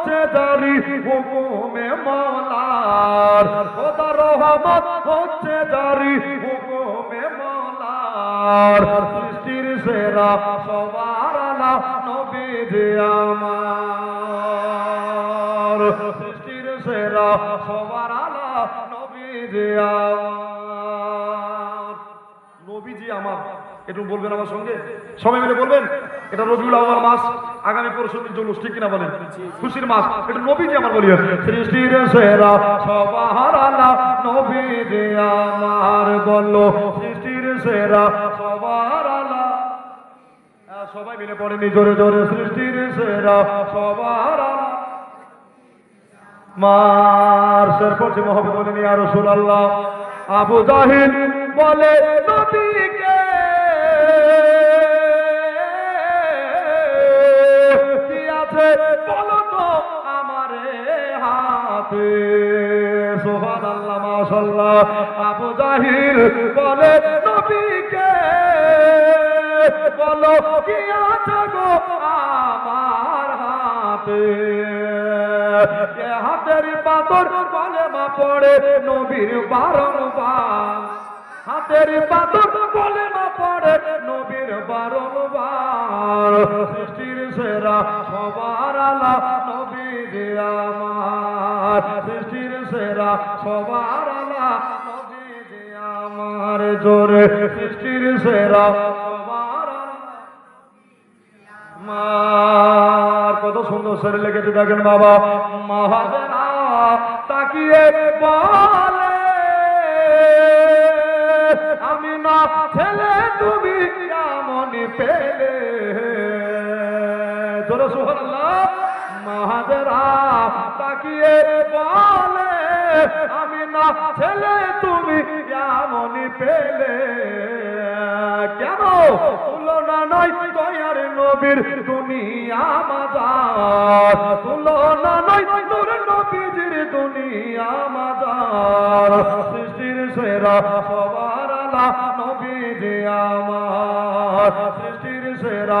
হচ্ছে জারি, হুকুমে মৌলার খোদা রহমত হচ্ছে জারি, হুকুমে মৌলার সৃষ্টির সেরা সবার আলা নবী যে আমার। সৃষ্টির সেরা সবার আলা নবী আমার। নবীজি আমার, একটু বলবেন আমার সঙ্গে? সবাই মিলে বলবেন? এটা রবিউল আওয়াল মাস। আগামী পরশু জুলুস ঠিক কিনা বলেন? খুশির মাস। এটা নবীজি আমার বলি সৃষ্টির সেরা সবার আলা নবীজি আমার বলল সৃষ্টির সেরা সবার আলা হ্যাঁ, সবাই মিলে পড়েনি জোরে জোরে সৃষ্টির সেরা সবার আলা মার শের পড়ছে মোহাম্মদ আর ইয়া রাসূলুল্লাহ। আবু জাহিল বলে নবীকে হাতে সুবহানাল্লাহ, মাশাআল্লাহ। আবু জাহিল বলে, নবীকে বলো, কি আছে গো আমার হাতে? হাতের পাথর বলে, মা পড়ে নবীর বারংবার। হাতের পাথর বলে, মা পড়ে নবীর আমার সৃষ্টির সেরা সবার আলা আমার জোরে, সৃষ্টির সেরা সবার মার, কত সুন্দর শরীর লেগেছে, দেখেন বাবা, মহাজনা তাকিয়ে বলে, আমি না ছেলে, তুমি কেমন পেলে। তোর সুহল্লা মহাজরা কেমন পেলে, কেন? তুলনা নয় দয়ার নবীর দুনিয়া মাজার। তুলনা নয় নূর নবীজির দুনিয়া মাজার। সৃষ্টির সেরা সবার আলা নবীজি আমার। সৃষ্টির সেরা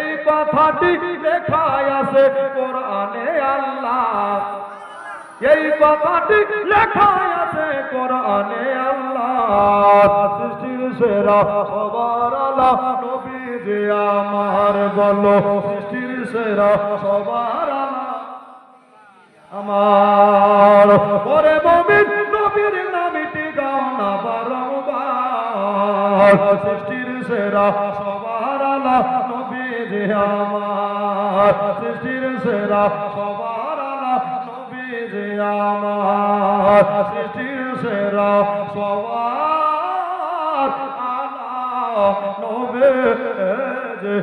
এই কথাটি লেখায় আছে কোরআনে আল্লাহ। এই কথাটি লেখায় আছে কোরআনে আল্লাহ। সৃষ্টির সেরা সবার আলা নবী যে আমার বলো, সৃষ্টির সেরা সবার আলা আমার পরে মমিন, নবীর নামিটি গাও না বারংবার। সৃষ্টির সেরা সবার আলা যে আমার সৃষ্টির সেরা সবার আলা, নবী যে আমার সৃষ্টির সেরা সবার আলা, নবী যে